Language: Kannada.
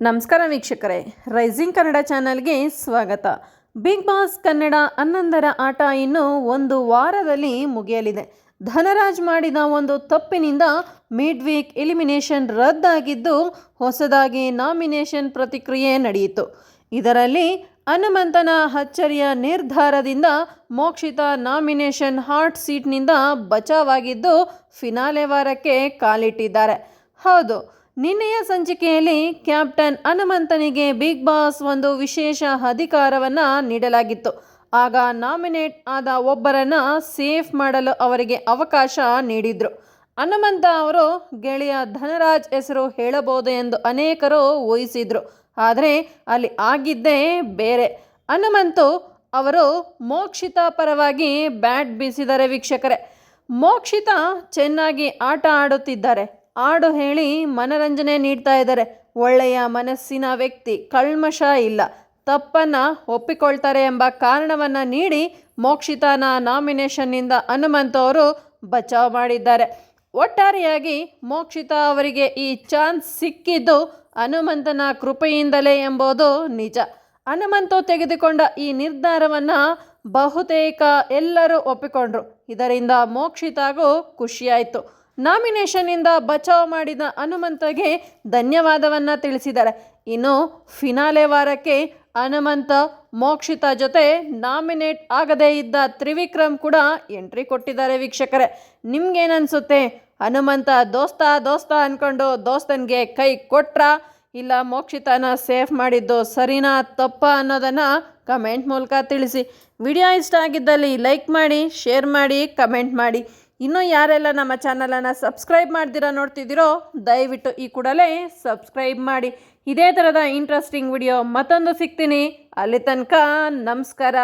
ನಮಸ್ಕಾರ ವೀಕ್ಷಕರೇ. ರೈಸಿಂಗ್ ಕನ್ನಡ ಚಾನಲ್ಗೆ ಸ್ವಾಗತ. ಬಿಗ್ ಬಾಸ್ ಕನ್ನಡ ಹನ್ನೊಂದರ ಆಟ ಇನ್ನು ಒಂದು ವಾರದಲ್ಲಿ ಮುಗಿಯಲಿದೆ. ಧನರಾಜ್ ಮಾಡಿದ ಒಂದು ತಪ್ಪಿನಿಂದ ಮಿಡ್ ವೀಕ್ ಎಲಿಮಿನೇಷನ್ ರದ್ದಾಗಿದ್ದು ಹೊಸದಾಗಿ ನಾಮಿನೇಷನ್ ಪ್ರತಿಕ್ರಿಯೆ ನಡೆಯಿತು. ಇದರಲ್ಲಿ ಹನುಮಂತನ ಅಚ್ಚರಿಯ ನಿರ್ಧಾರದಿಂದ ಮೋಕ್ಷಿತ ನಾಮಿನೇಷನ್ ಹಾಟ್ ಸೀಟ್ನಿಂದ ಬಚಾವಾಗಿದ್ದು ಫಿನಾಲೆ ವಾರಕ್ಕೆ ಕಾಲಿಟ್ಟಿದ್ದಾರೆ. ಹೌದು ನಿನ್ನೆಯ ಸಂಚಿಕೆಯಲ್ಲಿ ಕ್ಯಾಪ್ಟನ್ ಹನುಮಂತನಿಗೆ ಬಿಗ್ ಬಾಸ್ ಒಂದು ವಿಶೇಷ ಅಧಿಕಾರವನ್ನು ನೀಡಲಾಗಿತ್ತು. ಆಗ ನಾಮಿನೇಟ್ ಆದ ಒಬ್ಬರನ್ನ ಸೇಫ್ ಮಾಡಲು ಅವರಿಗೆ ಅವಕಾಶ ನೀಡಿದ್ರು. ಹನುಮಂತ ಅವರು, ಗೆಳೆಯ ಧನರಾಜ್ ಹೆಸರು ಹೇಳಬಹುದು ಎಂದು ಅನೇಕರು ಊಹಿಸಿದ್ರು. ಆದರೆ ಅಲ್ಲಿ ಆಗಿದ್ದೇ ಬೇರೆ. ಹನುಮಂತು ಅವರು ಮೋಕ್ಷಿತ ಪರವಾಗಿ ಬ್ಯಾಟ್ ಬೀಸಿದರೆ ವೀಕ್ಷಕರೇ. ಮೋಕ್ಷಿತ ಚೆನ್ನಾಗಿ ಆಟ ಆಡುತ್ತಿದ್ದಾರೆ. ಹಾಡು ಹೇಳಿ ಮನರಂಜನೆ ನೀಡ್ತಾ ಇದ್ದಾರೆ. ಒಳ್ಳೆಯ ಮನಸ್ಸಿನ ವ್ಯಕ್ತಿ ಕಳ್ಮಶ ಇಲ್ಲ. ತಪ್ಪನ್ನು ಒಪ್ಪಿಕೊಳ್ತಾರೆ ಎಂಬ ಕಾರಣವನ್ನು ನೀಡಿ ಮೋಕ್ಷಿತನ ನಾಮಿನೇಷನ್ನಿಂದ ಹನುಮಂತ ಅವರು ಬಚಾವ್ ಮಾಡಿದ್ದಾರೆ. ಒಟ್ಟಾರೆಯಾಗಿ ಮೋಕ್ಷಿತ ಅವರಿಗೆ ಈ ಚಾನ್ಸ್ ಸಿಕ್ಕಿದ್ದು ಹನುಮಂತನ ಕೃಪೆಯಿಂದಲೇ ಎಂಬುದು ನಿಜ. ಹನುಮಂತು ತೆಗೆದುಕೊಂಡ ಈ ನಿರ್ಧಾರವನ್ನು ಬಹುತೇಕ ಎಲ್ಲರೂ ಒಪ್ಪಿಕೊಂಡ್ರು. ಇದರಿಂದ ಮೋಕ್ಷಿತಾಗೂ ಖುಷಿಯಾಯಿತು. ನಾಮಿನೇಷನ್ನಿಂದ ಬಚಾವ್ ಮಾಡಿದ ಹನುಮಂತಗೆ ಧನ್ಯವಾದವನ್ನು ತಿಳಿಸಿದ್ದಾರೆ. ಇನ್ನು ಫಿನಾಲೆ ವಾರಕ್ಕೆ ಹನುಮಂತ, ಮೋಕ್ಷಿತ ಜೊತೆ ನಾಮಿನೇಟ್ ಆಗದೇ ಇದ್ದ ತ್ರಿವಿಕ್ರಮ್ ಕೂಡ ಎಂಟ್ರಿ ಕೊಟ್ಟಿದ್ದಾರೆ ವೀಕ್ಷಕರೇ. ನಿಮ್ಗೇನನ್ಸುತ್ತೆ? ಹನುಮಂತ ದೋಸ್ತ ದೋಸ್ತ ಅನ್ಕೊಂಡು ದೋಸ್ತನಿಗೆ ಕೈ ಕೊಟ್ರ? ಇಲ್ಲ ಮೋಕ್ಷಿತನ ಸೇಫ್ ಮಾಡಿದ್ದು ಸರಿನಾ, ತಪ್ಪ ಅನ್ನೋದನ್ನು ಕಮೆಂಟ್ ಮೂಲಕ ತಿಳಿಸಿ. ವಿಡಿಯೋ ಇಷ್ಟ ಆಗಿದ್ದಲ್ಲಿ ಲೈಕ್ ಮಾಡಿ ಶೇರ್ ಮಾಡಿ ಕಮೆಂಟ್ ಮಾಡಿ. ಇನ್ನೂ ಯಾರೆಲ್ಲ ನಮ್ಮ ಚಾನಲನ್ನು ಸಬ್ಸ್ಕ್ರೈಬ್ ಮಾಡ್ತಿರ ನೋಡ್ತಿದ್ದೀರೋ, ದಯವಿಟ್ಟು ಈ ಕೂಡಲೇ ಸಬ್ಸ್ಕ್ರೈಬ್ ಮಾಡಿ. ಇದೇ ಥರದ ಇಂಟ್ರೆಸ್ಟಿಂಗ್ ವಿಡಿಯೋ ಮತ್ತೊಂದು ಸಿಗ್ತೀನಿ. ಅಲ್ಲಿ ತನಕ ನಮಸ್ಕಾರ.